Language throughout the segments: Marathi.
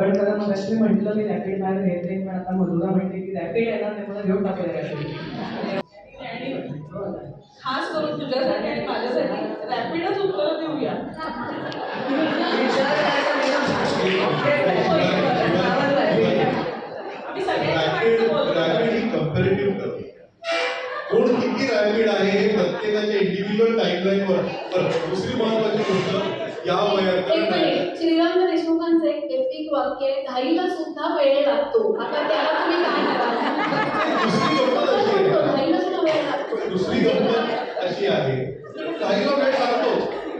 पण खरं मग मी म्हटलं मी रॅपिड फायर घेत पण आता मधुरा म्हणते की रॅपिड येणार नाही मला घेऊन टाकलं खास करून तुझ्यासाठी आणि माझ्यासाठी रॅपिडच उत्तर देऊया. ही कोण किती रॅपिड आहे हे प्रत्येकाच्या इंडिव्हिज्युअल टाईमलाईनवर बरं दुसरी महत्वाची गोष्ट या वयात एक मिनिट. श्रीराम देशमुखांचं एक एपिक वाक्य आहे. घाईला सुद्धा वेळ लागतो. आता त्याला तुम्ही काय कराल? दुसरी गंमत अशी आहे. घाईला सुद्धा वेळ लागतो. दुसरी गंमत अशी आहे. काहीला वेळ लागतो.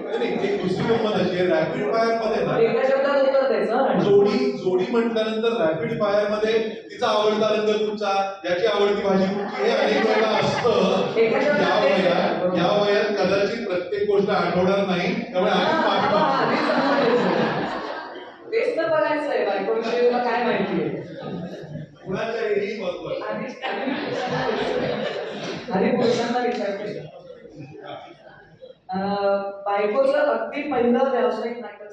नाही, नाही एक दुसरी गंमत अशी आहे. रॅपिड फायरमध्ये ना एका शब्दात उत्तर द्यायचं आणि जोडी जोडी म्हटल्यानंतर रॅपिड फायरमध्ये तिचा आवडता रंग कुठचा याची आवडती भाजी कुठची हे अनेक वेळेला असतं. या वयात. या वयात कदाचित प्रत्येक गोष्ट आठवणार नाही त्यामुळे आधी पाठ हा, आधीच सांगायचं. तेच तर बघायचं आहे बायकोविषयी काय माहिती कुणाच्या हेही पुरुषांना विचारते. बायकोचं अगदी पहिलं व्यावसायिक नाटक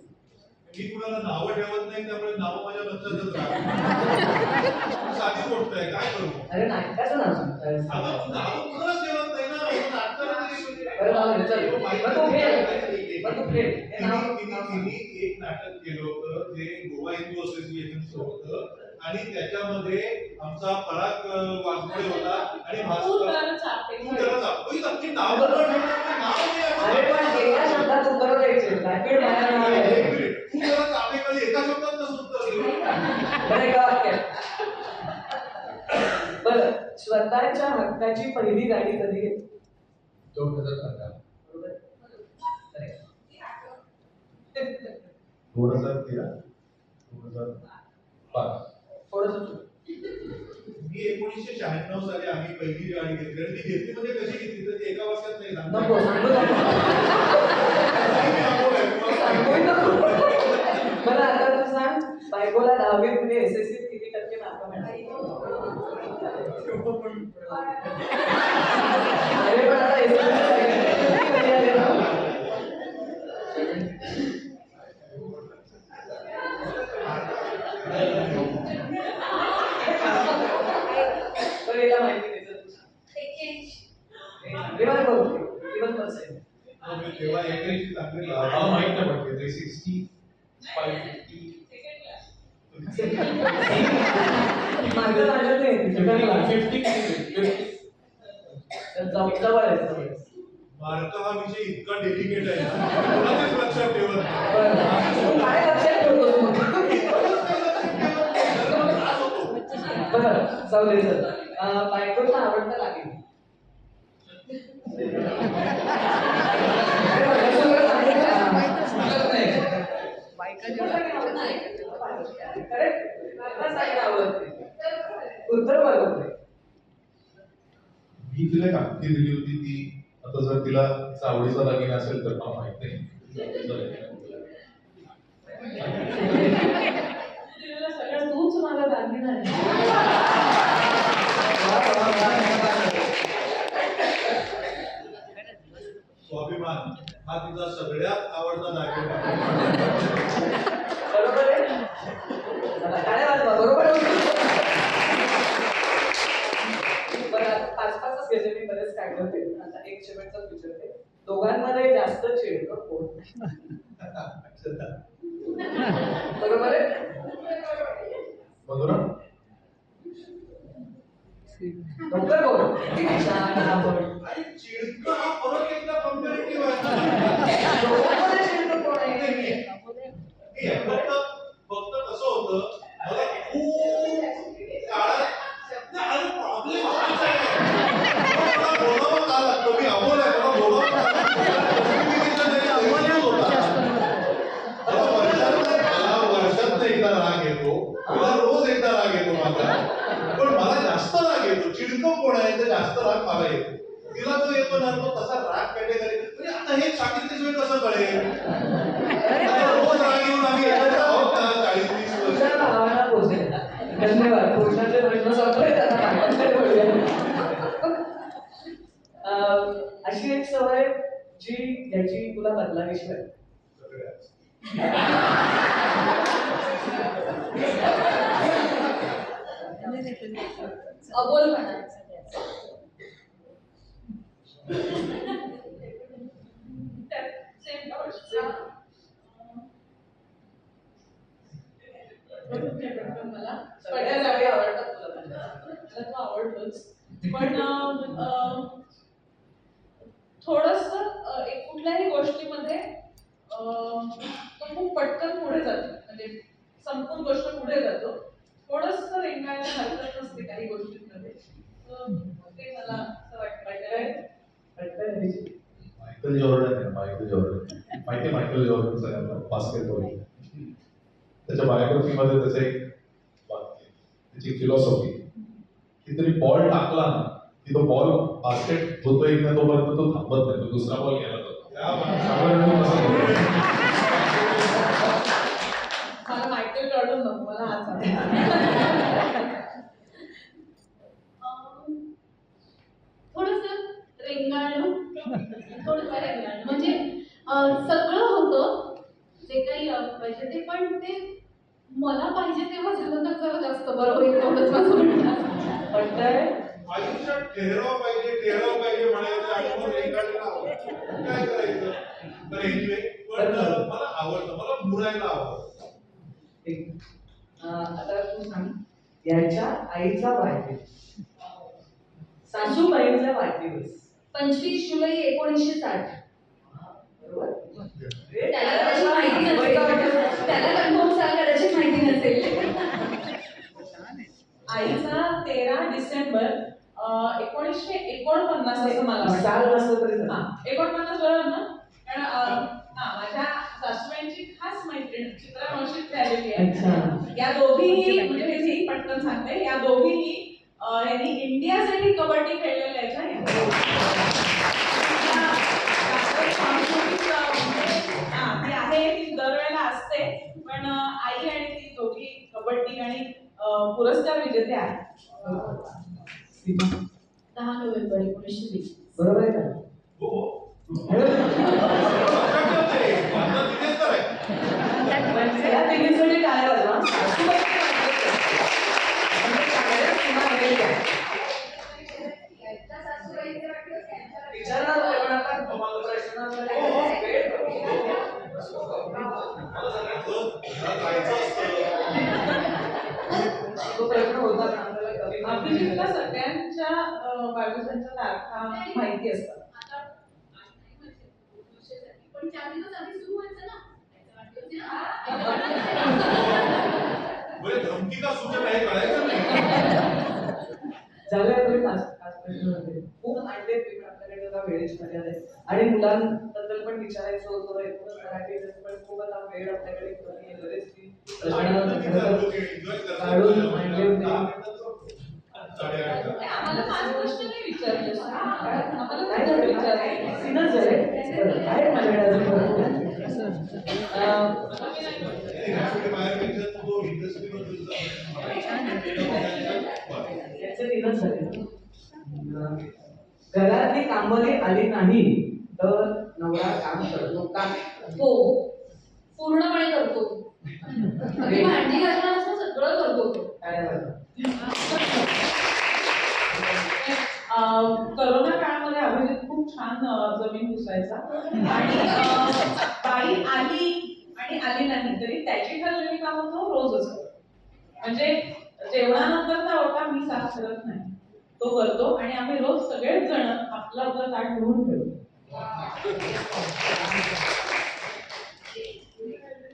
मी कुणाला नावं ठेवत नाही त्यामुळे नावं माझ्या राहतात. साधी गोष्ट आहे काय करू? अरे नाटकाचं नाव सांगताय अगं, नावं कुणालाच ठेवत नाही ना आपण नाटकाला एक नाटक केलं होतं जे गोवा हिंदू असोसिएशनचं होतं. आणि त्याच्यामध्ये आमचा पराग वाघमोडे होता आणि ही एका शब्दात. बरं स्वतःच्या हक्काची पहिली गाडी कधी घेतली दोन हजार? Correct. दोन हजार तेरा दोन हजार पाच. मी एकोणीसशे शहाण्णव साली आम्ही पहिली गाडी घेतली आणि ती घेतली म्हणजे कशी घेतली तर ती एका वर्षात नाही सांगता नको येत. सांगू नको मी अमोल आहे, तुम्हाला सांगू सांगितलं. नको बरं आता तू सांग बायकोला दहावीत म्हणजे एस एस सी किती टक्के मार्क मिळाले पण आता एस एस तर याला माहिती द्यायचं तू सांग. विमान बघू विमान पर्सेंट मी तेव्हा नाही पण थ्री सिक्स्टी फाय फिफ्टी माझं माझं नाही फिफ्टी फिफ्टी जवळ आहे. मार्क हा विषय इतका डेलिकेट आहे ना कोणाच्याच लक्षात ठेवत. तू काय लक्षात. बरं जाऊ दे सर बायकोचा आवडता लागेल उत्तर बरोबर आहे. मी तिला एक दिली होती ती. आता जर तिला चावडीचा दागिना असेल तर मला माहीत नाही दिलेलं सगळं तूच मला दागिना आहे वा, वा, वा, वा. स्वाभिमान हा तिचा सगळ्यात आवडता दागिना आहे. बरोबर आहे चला, टाळ्या वाजवा, बरोबर आहे. बरं, आता पाच पाचच घेते मी बरेच काय करते आता एक शेवटचाच विचारते दोघांमध्ये जास्त चिडकं कोण बरोबर आहे मधुरा लवकर बोल किती छान आपण. आणि चिडकं हा परत एकदा कंपॅरेटिव्ह आहे ना. दोघांमध्ये चिडकं कोण आहे हे फक्त फक्त कसं होतं मला खूप काळात नाही, अरे प्रॉब्लेम हाच आहे मला बोलावं का लागतं मी अमोल आहे मला बोलावं का लागतं? Justification नाही, अमोलच होता. मला वर्षातनं मला वर्षातनं एकदा राग येतो मला रोज एकदा राग येतो माझा पण मला जास्त राग येतो चिडकं कोण आहे तर जास्त राग मला येतो तिला तो येतो ना तो तसा राग कॅटेगरी म्हणजे आता हे सांगितल्याशिवाय कसं कळेल आता रोज राग येऊन आम्ही एकत्र आहोत ना चाळीस वीस वर्ष तुझ्या भावाला पोचेल धन्यवाद. पोषणाचे प्रश्न संपले. अशी एक सवय जी याची तुला बदलावीशी. अबोल म्हणा. मला. सगळ्या जागी आवडतात तुला मला तो आवडतोच. पण थोडस एक कुठल्याही गोष्टीमध्ये तो खूप पटकन पुढे जातो. म्हणजे संपूर्ण गोष्ट पुढे जातो. थोडस रेंगायला हरकत नसते काही गोष्टींमध्ये. ते मला असं वाटतं मायकल जॉर्डन आहे मायकल जॉर्डन. माहिती मायकल जॉर्डन सगळ्यांना बास्केटबॉल त्याच्या बायोग्राफीमध्ये त्याचं एक वाक्य त्याची फिलॉसॉफी कितीतरी बॉल टाकला ना की तो बॉल बास्केट होतोय की नाही तोपर्यंत तो थांबत नाही तो दुसरा बॉल घ्यायला जातो. म्हणजे सगळं होतं जे काही पाहिजे ते पण ते मला पाहिजे तेव्हा झालं तर जरा जास्त बरं होईल आयुष्यात ठहराव पाहिजे ठहराव पाहिजे म्हणायचं काय करायचं? तर एनिवे पण मला आवडतं मला मुरायला आवडतं आता तू सांग याच्या आईचा वाढदिवस. सासूबाईंचा वाढदिवस. पंचवीस जुलै एकोणीसशे साठ. बरोबर? त्याला कदाचित माहिती नसेल त्याला कन्फर्म सांग कदाचित माहिती नसेल आईचा तेरा डिसेंबर एकोणीसशे एकोणपन्नास असं मला वाटतं. हा चालेल. एकोणपन्नास बरोबर ना? कारण हा माझ्या सासूबाईंची खास मैत्रीण चित्रा मावशीत झालेली आहे. अच्छा. या दोघीही म्हणजे हे पटकन सांगते. या दोघीही यांनी इंडियासाठी कबड्डी खेळलेल्या आहेत अं, म्हणजे, हा, ती आहे ती दरवेळेला असते. पण आई आणि ती दोघी कबड्डी आणि पुरस्कार विजेते आहेत. दहा नोव्हेंबर एकोणीसशे वीस. बरोबर आहे का? हो. हो. सगळ्यांच्या तारखा माहिती असतात. धमकी का कळायचं नाही. खूप आपल्याकडे वेळेची मर्यादा आहे. आणि मुलांबद्दल पण विचारायचं होतं एकूणच मराठी पण खूप आता वेळ आपल्याकडे कमी आहे बरेच काढून साडेआठ आम्हाला पाच प्रश्न नाही विचारले. आम्हाला विचारले. बाहेर तो घरातली कामं आली नाही तर नवरा काम करतो का? हो. पूर्णपणे करतो. भांडी घालणार असं सगळं करतो. करोना काळामध्ये अभिजित खूप छान जमीन घुसायचा. आणि बाई आली आणि आली नाही तरी त्याची ठरलेली काम तो रोजच म्हणजे जेवणानंतरचा ओटा मी साफ करत नाही. तो करतो आणि आम्ही रोज सगळेच जण आपलं आपला ताट धुवून ठेवतो.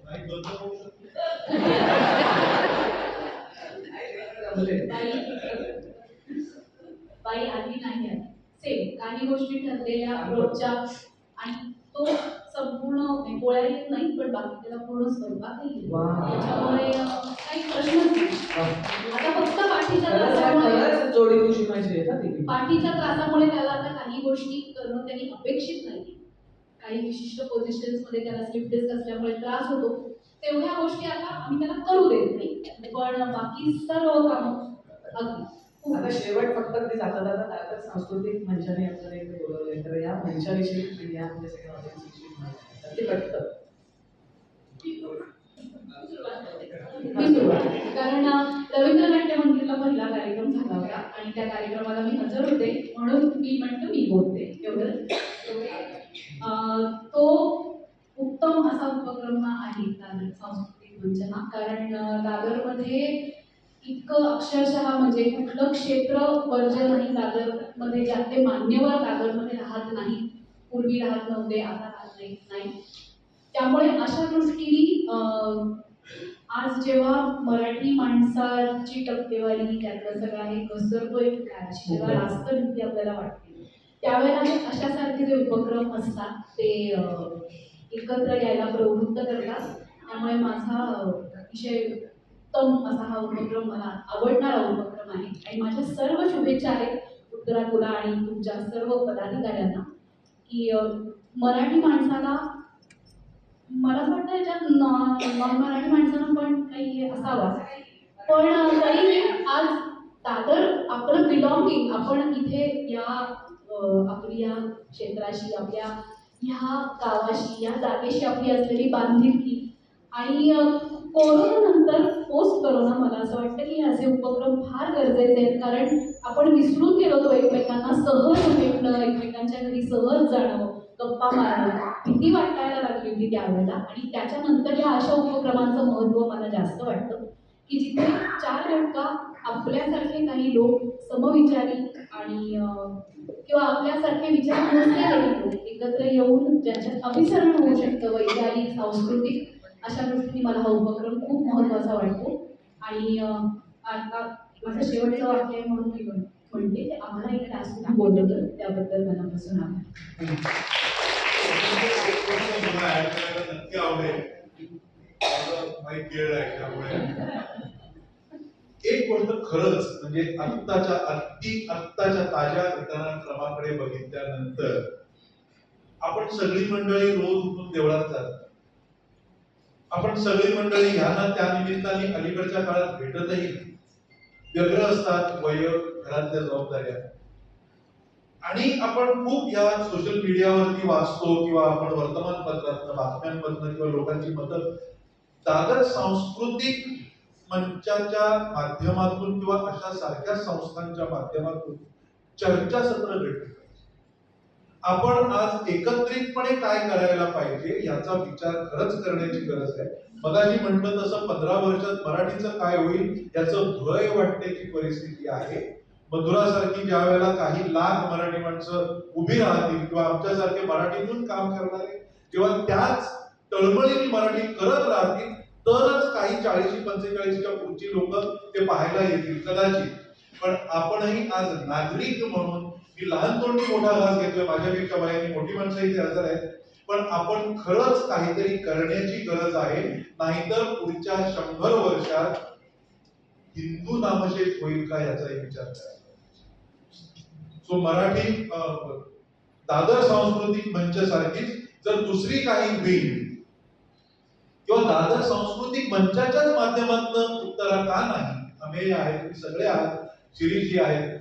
Thank you होऊ शकते जमले. बाई बाई आली नाही आली सेम काही ठरलेल्या रोजच्या आणि तो संपूर्ण पोळ्या येत नाही पण बाकी त्याला पूर्ण स्वयंपाकही येतो. वा. त्याच्यामुळे काही प्रश्नच नाही. आता फक्त पाठीच्या त्रासामुळे पाठीच्या त्रासामुळे त्याला आता काही गोष्टी करणं त्यांनी अपेक्षित नाही काही विशिष्ट पोझिशन्समध्ये त्याला स्लिप डिस्क असल्यामुळे त्रास होतो. तेवढ्या गोष्टी आता आम्ही त्याला करू देत नाही. पण बाकी सर्व कामं अगदी. आता शेवट फक्त ते जाता जाता सांस्कृतिक मंचाने आपल्याला इथे बोलवलंय तर या मंचाविषयी म्हणजे सगळ्या ऑडियन्सविषयी माहिती अगदी पटतं कारण रवींद्र नाट्य मंदिरला पहिला कार्यक्रम झाला होता आणि त्या कार्यक्रमाला मी हजर होते. म्हणून मी म्हणतो मी बोलते. एवढं तो उत्तम असा उपक्रम आहे सांस्कृतिक मंचना कारण अं, दादरमध्ये इतकं अक्षरशः म्हणजे कुठलं क्षेत्र वर्ज नाही दादरमध्ये ज्यात ते मान्यवर दादरमध्ये राहत नाही. पूर्वी राहत नव्हते आता राहत नाही नाही. त्यामुळे अशा दृष्टीने आज जेव्हा मराठी माणसाची टक्केवारी त्यातलं सगळं आहे घसरतोय जेव्हा रास्त भीती आपल्याला वाटते. त्यावेळेला हे अशासारखे जे उपक्रम असतात ते एकत्र यायला प्रवृत्त करतात. त्यामुळे माझा अतिशय उत्तम असा हा उपक्रम मला आवडणारा उपक्रम आहे. आणि माझ्या सर्व शुभेच्छा आहेत उत्तराकुला आणि तुमच्या सर्व पदाधिकाऱ्यांना की मराठी माणसाला मला असं वाटतं याच्यात नॉन नॉन मराठी माणसांना पण काही असावा. पण अं, आज दादर आपलं बिलॉंगिंग आपण इथे या आपली या क्षेत्राशी आपल्या ह्या गावाशी या जागेशी आपली असलेली बांधिलकी आणि कोरोनानंतर पोस्ट करोना मला असं वाटतं की असे उपक्रम फार गरजेचे आहेत कारण आपण विसरून गेलो तो एकमेकांना सहज भेटणं एकमेकांच्या घरी सहज जाणं गप्पा मारणं भीती वाटायला लागली होती त्यावेळेला. आणि त्याच्यानंतर या अशा उपक्रमांचं महत्त्व मला जास्त वाटतं की जिथे चार घटका आपल्यासारखे काही लोक समविचारी आणि किंवा आपल्यासारखे विचार नसलेले लोक एकत्र येऊन ज्याच्यात अभिसरण होऊ शकतं वैचारिक सांस्कृतिक अशा दृष्टीने मला हा उपक्रम खूप महत्त्वाचा वाटतो. आणि आता माझं शेवटचं वाक्य आहे म्हणून मी म्हणते की आम्हाला इकडे व्यासपीठ बोलवलं त्याबद्दल मनापासून आभार. आहे त्यामुळे एक गोष्ट खरंच म्हणजे आत्ताच्या अगदी आत्ताच्या ताज्या घटनाक्रमाकडे बघितल्यानंतर आपण सगळी मंडळी रोज उठून देवळात जातात आपण सगळी मंडळी ह्यांना त्या निमित्ताने अलीकडच्या काळात भेटतही नाही. व्यग्र असतात वय घरातल्या जबाबदाऱ्या आणि आपण खूप या सोशल मीडियावरती वाचतो किंवा आपण वर्तमानपत्रात बातम्यांमधनं किंवा लोकांची मतं दादर सांस्कृतिक मंचाच्या माध्यमातून किंवा अशा सारख्या संस्थांच्या माध्यमातून चर्चासत्र घडली आपण आज एकत्रितपणे काय करायला पाहिजे याचा विचार खरंच करण्याची गरज आहे. मगाशी म्हटलं तसं पंधरा वर्षात मराठीचं काय होईल याचं भय वाटण्याची परिस्थिती आहे. मधुरासारखी ज्या वेळेला काही लाख मराठी माणसं उभी राहतील किंवा आमच्यासारखे मराठीतून काम करणारे किंवा त्याच तळमळीने मराठी करत राहतील तरच काही चाळीशी पंचेचाळीसच्या पुढची लोक ते पाहायला येतील कदाचित. पण आपणही आज नागरिक म्हणून मी लहान तोंडी मोठा घास घेतोय माझ्यापेक्षा वयाने मोठी माणसं इथे हजर आहेत. पण आपण खरंच काहीतरी करण्याची गरज आहे नाहीतर पुढच्या शंभर वर्षात हिंदू नामशेष होईल का याचाही विचार करायला सो मराठी अं, दादर सांस्कृतिक मंच सारखीच जर दुसरी काही होईल किंवा दादर सांस्कृतिक मंचाच्याच माध्यमातून उत्तरा का नाही आम्ही आहेत सगळे आहात शिरीजी आहेत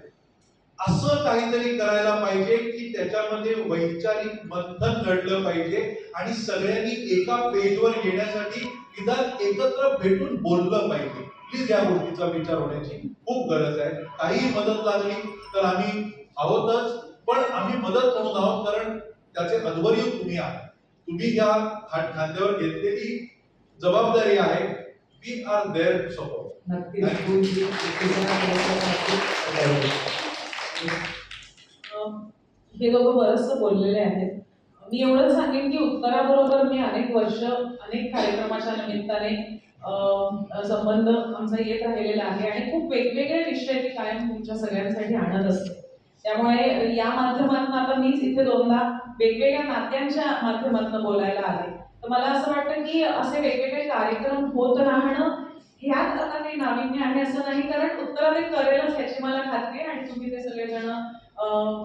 असं काहीतरी करायला पाहिजे की त्याच्यामध्ये वैचारिक बंधन घडलं पाहिजे आणि सगळ्यांनी एका पेजवर येण्यासाठी निदान एकत्र भेटून बोललं पाहिजे. प्लीज या गोष्टीचा विचार होण्याची खूप गरज आहे. काही मदत लागली तर आम्ही आहोतच पण आम्ही मदत म्हणून आहोत कारण त्याचे अध्वर्य तुम्ही आहात. तुम्ही या खांद्यावर घेतलेली जबाबदारी आहे. We are there to support हे दोघं बरंचसं बोललेले आहेत. मी एवढं सांगेन की उत्तराबरोबर मी अनेक वर्ष अनेक कार्यक्रमाच्या निमित्ताने संबंध आमचा येत राहिलेला आहे आणि खूप वेगवेगळे विषय ती कायम तुमच्या सगळ्यांसाठी आणत असते. त्यामुळे या माध्यमातून आता मीच इथे दोनदा वेगवेगळ्या नात्यांच्या माध्यमातून बोलायला आले. तर मला असं वाटतं की असे वेगवेगळे कार्यक्रम होत राहणं ह्यात आता काही नाविन्य आहे असं नाही कारण उत्तरा ते करेलच याची मला खात्री आहे आणि तुम्ही ते सगळेजण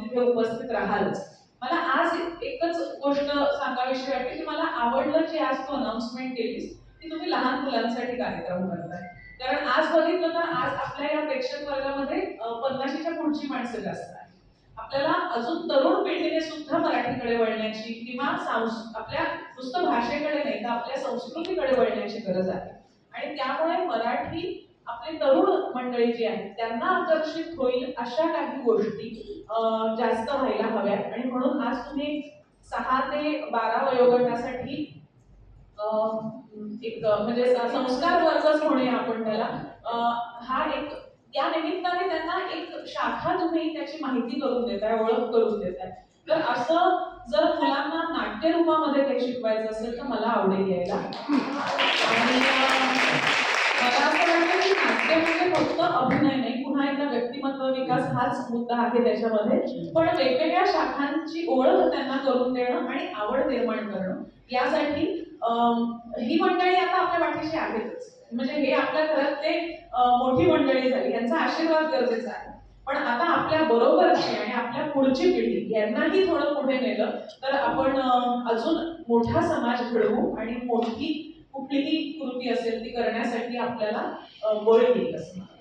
तिथे उपस्थित राहालच. मला आज एकच गोष्ट सांगावीशी वाटते की मला आवडलं जे आज तू अनाउन्समेंट केलीस की तुम्ही लहान मुलांसाठी कार्यक्रम करताय. कारण आज बघितलं तर आज आपल्या या प्रेक्षक वर्गामध्ये पन्नाशीच्या पुढची माणसं जास्त आहेत. आपल्याला अजून तरुण पिढीने सुद्धा मराठीकडे वळण्याची किंवा सांस आपल्या नुसतं भाषेकडे नाही तर आपल्या संस्कृतीकडे वळण्याची गरज आहे. आणि त्यामुळे मराठी आपले तरुण मंडळी जी आहेत त्यांना आकर्षित होईल अशा काही गोष्टी जास्त व्हायला हव्यात. आणि म्हणून आज तुम्ही सहा ते बारा वयोगटासाठी एक म्हणजे संस्कार वर्गच म्हणूया आपण त्याला. हा एक या निमित्ताने त्यांना एक शाखा तुम्ही त्याची माहिती करून देताय ओळख करून देताय. तर असं जर मुलांना नाट्यरूपामध्ये ते शिकवायचं असेल तर मला आवडेल यायला. आणि मला असं वाटतं की नाट्य म्हणजे फक्त अभिनय नाही पुन्हा एकदा व्यक्तिमत्व विकास हाच मुद्दा आहे त्याच्यामध्ये. पण वेगवेगळ्या शाखांची ओळख त्यांना करून देणं आणि आवड निर्माण करणं यासाठी ही मंडळी आता आपल्या पाठीशी आहेतच. म्हणजे हे आपल्या घरात ते मोठी मंडळी झाली. यांचा आशीर्वाद गरजेचा आहे. पण आता आपल्या बरोबरची आणि आपल्या पुढची पिढी यांनाही थोडं पुढे नेलं तर आपण अजून मोठा समाज घडवू आणि मोठी कुठलीही कृती असेल ती करण्यासाठी आपल्याला बळ येईल असं मला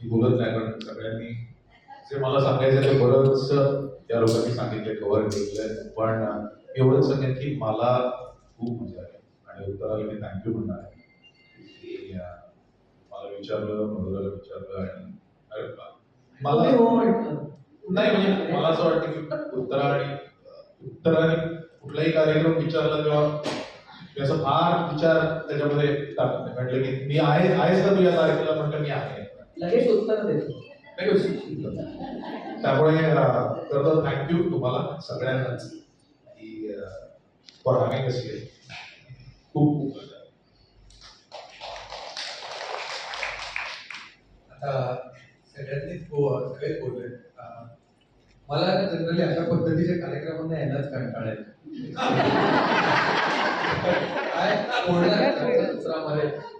बोलत नाही पण सगळ्यांनी जे मला सांगायचं ते बरंच त्या लोकांनी सांगितलं कव्हर केलेलं पण एवढंच सांगेन की मला खूप मजा आली. आणि उत्तराला मी थँक्यू म्हणणार आहे. अं, मला विचारलं मधुराला विचारलं आणि अरे. मला हो. नाही म्हणजे मला असं वाटतं की उत्तरा आणि उत्तराने कुठलाही कार्यक्रम विचारला तेव्हा मी असं फार विचार त्याच्यामध्ये टाकत. नाही म्हटलं की मी आहे आहेस का तू या तारखेला? म्हटलं मी आहे. लगेच उत्तर देतो? त्यामुळे अं, तर थँक्यू तुम्हाला सगळ्यांनाच. की फॉर हॅव्हिंग अस खूप. आता सगळेच बोलले. अं, मला जनरली अशा पद्धतीच्या कार्यक्रमांना येण्याच कंटाळा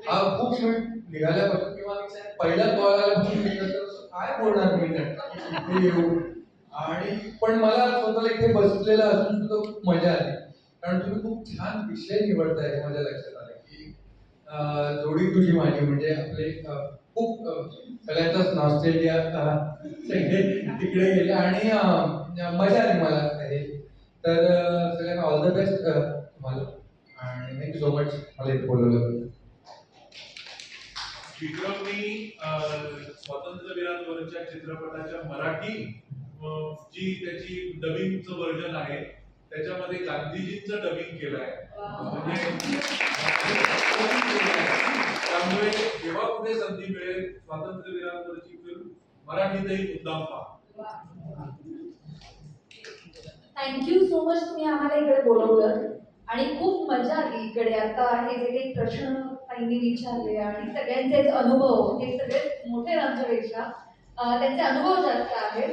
हा खूप निघाल्यापासून किंवा पहिल्या कॉल आल्यापासून मी करतो, काय बोलणार मी? ते येऊन आणि पण मला स्वतःला इथे बसलेलं असून सुद्धा खूप मजा आली. कारण तुम्ही खूप छान विषय निवडताय हे माझ्या लक्षात आलं की जोडी तुझी माझी म्हणजे आपले खूप सगळ्यांचाच ऑस्ट्रेलिया सगळे तिकडे गेले आणि मजा आली मला हे तर सगळ्यांना ऑल द बेस्ट तुम्हाला. आणि थँक्यू सो मच मला इथे बोलवलं. विक्रमनी अं, स्वातंत्र्यवीरांवरच्या चित्रपटाच्या मराठी जी त्याची डबिंगचं व्हर्जन आहे त्याच्यामध्ये गांधीजींचं डबिंग केलं आहे म्हणजे त्यामुळे जेव्हा कुठे संधी मिळेल स्वातंत्र्यवीरांवरची फिल्म मराठीतही मुद्दाम पहा. थँक्यू सो मच तुम्ही आम्हाला इकडे बोलवलं. आणि खूप मजा आली इकडे. आता हे जे काही प्रश्न ताईंनी विचारले आणि सगळ्यांचेच अनुभव हे सगळे मोठे आमच्यापेक्षा त्यांचे अनुभव जास्त आहेत.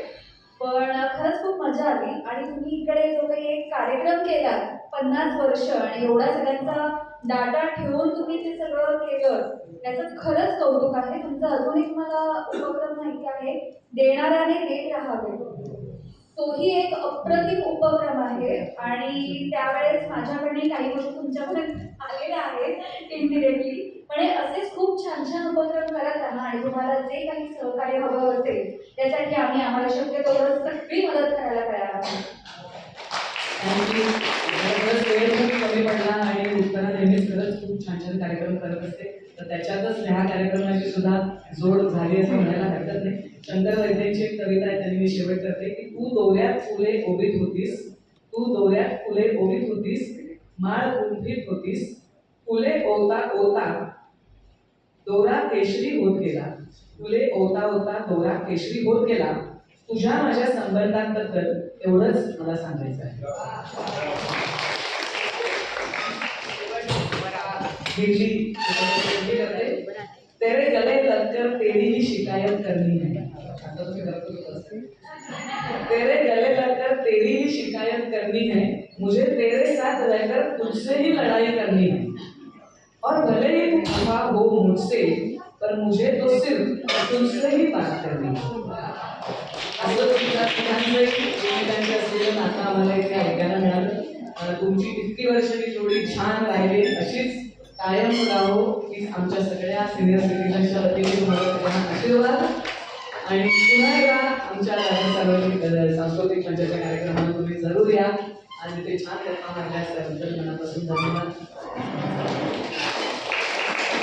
पण खरंच खूप मजा आली. आणि तुम्ही इकडे जो काही एक कार्यक्रम केला पन्नास वर्ष आणि एवढा सगळ्यांचा डाटा ठेवून तुम्ही ते सगळं केलं त्याचं खरंच कौतुक आहे. तुमचा अजून एक मला उपक्रम माहिती आहे देणाऱ्याने देत राहावे. तोही एक अप्रतिम उपक्रम आहे. आणि त्यावेळेस माझ्याकडे काही गोष्टी तुमच्यापर्यंत आलेल्या आहेत इनडिरेक्टली पण असेच खूप छान छान उपक्रम करत राहा आणि तुम्हाला जे काही सहकार्य हवं असेल त्यासाठी आम्ही आम्हाला शक्य तेवढं सगळी मदत करायला तयार आहोत. वेळ खूप कमी पडला आणि उत्तरा नेहमीच खरंच खूप छान छान कार्यक्रम करत असते. तर त्याच्यातच ह्या कार्यक्रमाची सुद्धा जोड झाली असं म्हणायला हरकत नाही. शंकर वैद्यांची एक कविता आहे त्यांनी मी शेवट करते की तू दोऱ्यात फुले ओवीत होतीस. तू दोऱ्यात फुले ओवीत होतीस. माळ गुंफीत होतीस. फुले ओता ओता दोरा केशरी होत गेला. फुले ओता ओता दोरा केशरी होत गेला. तुझ्या माझ्या संबंधांबद्दल एवढंच मला सांगायचं आहे. तेरे गले लगकर तेरी ही शिकायत करनी है. तेरे गले लगकर तेरी ही शिकायत करनी है मुझे तेरे साथ रहकर तुझसे ही लड़ाई करनी है और भले ही खफा हो मुझसे पर मुझे तो सिर्फ तुमसे ही बात करनी असं एकमेकांचे असलेलं नातं आम्हाला इथे ऐकायला मिळालं. तुमची इतकी वर्ष वर्षाची जोडी छान राहिली. अशीच कायम राहो ही आमच्या सगळ्या सिनियर सिटीजनच्या वतीने तुम्हाला सगळ्यांना आशीर्वाद. आणि पुन्हा एकदा आमच्या राज्य सार्वजनिक सांस्कृतिक मंचाच्या कार्यक्रमाला तुम्ही जरूर या. आणि ते छान करता मारल्यास त्याबद्दल मनापासून धन्यवाद.